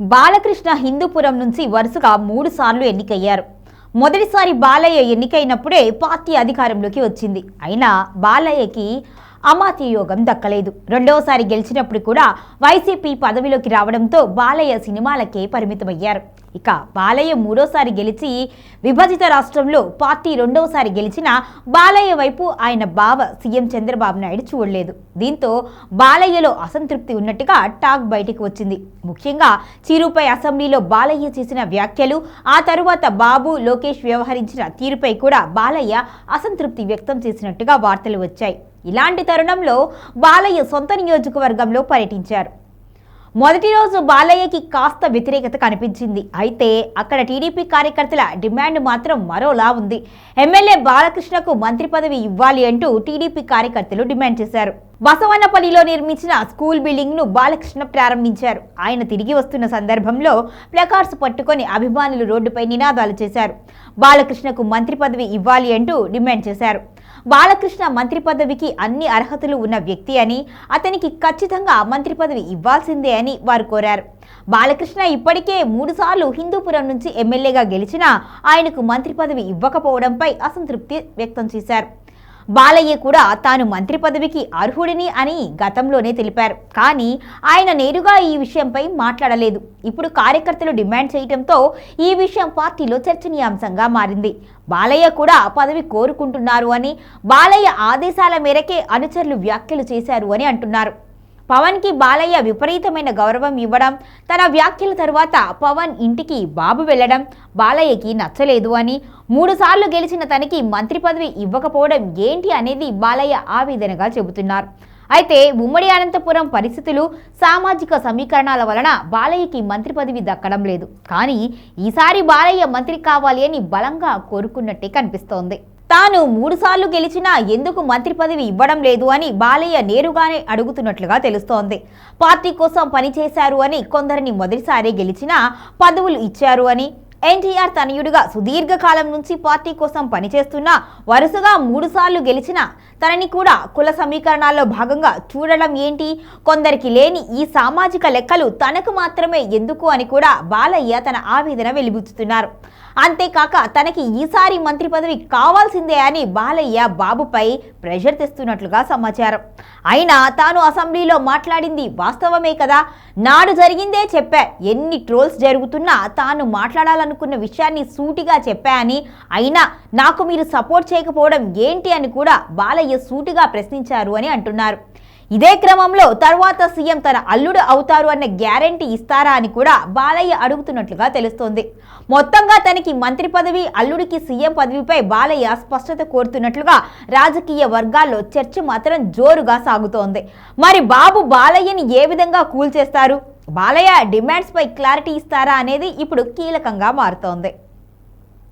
బాలకృష్ణ హిందూపురం నుంచి వరుసగా మూడు సార్లు ఎన్నికయ్యారు. మొదటిసారి బాలయ్య ఎన్నికైనప్పుడే పార్టీ అధికారంలోకి వచ్చింది. అయినా బాలయ్యకి అమాతి యోగం దక్కలేదు. రెండవసారి గెలిచినప్పుడు కూడా వైసీపీ పదవిలోకి రావడంతో బాలయ్య సినిమాలకే పరిమితమయ్యారు. ఇక బాలయ్య మూడోసారి గెలిచి విభజిత రాష్ట్రంలో పార్టీ రెండవసారి గెలిచిన బాలయ్య వైపు ఆయన బావ సీఎం చంద్రబాబు నాయుడు చూడలేదు. దీంతో బాలయ్యలో అసంతృప్తి ఉన్నట్టుగా టాక్ బయటికి వచ్చింది. ముఖ్యంగా చిరుపై అసెంబ్లీలో బాలయ్య చేసిన వ్యాఖ్యలు ఆ తరువాత బాబు లోకేష్ వ్యవహరించిన తీరుపై కూడా బాలయ్య అసంతృప్తి వ్యక్తం చేసినట్టుగా వార్తలు వచ్చాయి. ఇలాంటి తరుణంలో బాలయ్య సొంత నియోజకవర్గంలో పర్యటించారు. మొదటి రోజు బాలయ్యకి కాస్త వ్యతిరేకత కనిపించింది. అయితే అక్కడ టీడీపీ కార్యకర్తల డిమాండ్ మాత్రం మరోలా ఉంది. ఎమ్మెల్యే బాలకృష్ణకు మంత్రి పదవి ఇవ్వాలి అంటూ టీడీపీ కార్యకర్తలు డిమాండ్ చేశారు. బసవన్నపల్లిలో నిర్మించిన స్కూల్ బిల్డింగ్ను బాలకృష్ణ ప్రారంభించారు. ఆయన తిరిగి వస్తున్న సందర్భంలో ప్లకార్డ్స్ పట్టుకొని అభిమానులు రోడ్డుపై నినాదాలు చేశారు. బాలకృష్ణకు మంత్రి పదవి ఇవ్వాలి అంటూ డిమాండ్ చేశారు. బాలకృష్ణ మంత్రి పదవికి అన్ని అర్హతలు ఉన్న వ్యక్తి అని అతనికి ఖచ్చితంగా మంత్రి పదవి ఇవ్వాల్సిందే అని వారు కోరారు. బాలకృష్ణ ఇప్పటికే మూడుసార్లు హిందూపురం నుంచి ఎమ్మెల్యేగా గెలిచినా ఆయనకు మంత్రి పదవి ఇవ్వకపోవడంపై అసంతృప్తి వ్యక్తం చేశారు. బాలయ్య కూడా తాను మంత్రి పదవికి అర్హుడిని అని గతంలోనే తెలిపారు. కానీ ఆయన నేరుగా ఈ విషయంపై మాట్లాడలేదు. ఇప్పుడు కార్యకర్తలు డిమాండ్ చేయడంతో ఈ విషయం పార్టీలో చర్చనీయాంశంగా మారింది. బాలయ్య కూడా పదవి కోరుకుంటున్నారు అని బాలయ్య ఆదేశాల మేరకే అనుచరులు వ్యాఖ్యలు చేశారు అని అంటున్నారు. పవన్కి బాలయ్య విపరీతమైన గౌరవం ఇవ్వడం తన వ్యాఖ్యల తరువాత పవన్ ఇంటికి బాబు వెళ్ళడం బాలయ్యకి నచ్చలేదు అని మూడుసార్లు గెలిచిన తనకి మంత్రి పదవి ఇవ్వకపోవడం ఏంటి అనేది బాలయ్య ఆవేదనగా చెబుతున్నారు. అయితే ఉమ్మడి అనంతపురం పరిస్థితులు సామాజిక సమీకరణాల వలన బాలయ్యకి మంత్రి పదవి దక్కడం లేదు. కానీ ఈసారి బాలయ్య మంత్రి కావాలి అని బలంగా కోరుకున్నట్టే కనిపిస్తోంది. తాను మూడుసార్లు గెలిచినా ఎందుకు మంత్రి పదవి ఇవ్వడం లేదు అని బాలయ్య నేరుగానే అడుగుతున్నట్లుగా తెలుస్తోంది. పార్టీ కోసం పనిచేశారు అని కొందరిని మొదటిసారి గెలిచినా పదవులు ఇచ్చారు అని ఎన్టీఆర్ తనయుడిగా సుదీర్ఘకాలం నుంచి పార్టీ కోసం పనిచేస్తున్న వరుసగా మూడుసార్లు గెలిచిన తనని కూడా కుల సమీకరణాల్లో భాగంగా చూడడం ఏంటి? కొందరికి లేని ఈ సామాజిక లెక్కలు తనకు మాత్రమే ఎందుకు అని కూడా బాలయ్య తన ఆవేదన వెలిబుచ్చుతున్నారు. అంతేకాక తనకి ఈసారి మంత్రి పదవి కావాల్సిందే అని బాలయ్య బాబుపై ప్రెషర్ తెస్తున్నట్లుగా సమాచారం. అయినా తాను అసెంబ్లీలో మాట్లాడింది వాస్తవమే కదా? నాడు జరిగిందే చెప్పా ఎన్ని ట్రోల్స్ జరుగుతున్నా తాను మాట్లాడాలని అనుకున్న విషయాన్ని సూటిగా చెప్పాయని అయినా నాకు మీరు సపోర్ట్ చేయకపోవడం ఏంటి అని కూడా బాలయ్య సూటిగా ప్రశ్నించారు అని అంటున్నారు. ఇదే క్రమంలో తర్వాత సీఎం తన అల్లుడు అవుతారు అన్న గ్యారంటీ ఇస్తారా అని కూడా బాలయ్య అడుగుతున్నట్లుగా తెలుస్తోంది. మొత్తంగా తనకి మంత్రి పదవి అల్లుడికి సీఎం పదవిపై బాలయ్య స్పష్టత కోరుతున్నట్లుగా రాజకీయ వర్గాల్లో చర్చ మాత్రం జోరుగా సాగుతోంది. మరి బాబు బాలయ్యని ఏ విధంగా కూల్చేస్తారు? బాలయ్య డిమాండ్స్పై క్లారిటీ ఇస్తారా అనేది ఇప్పుడు కీలకంగా మారుతోంది.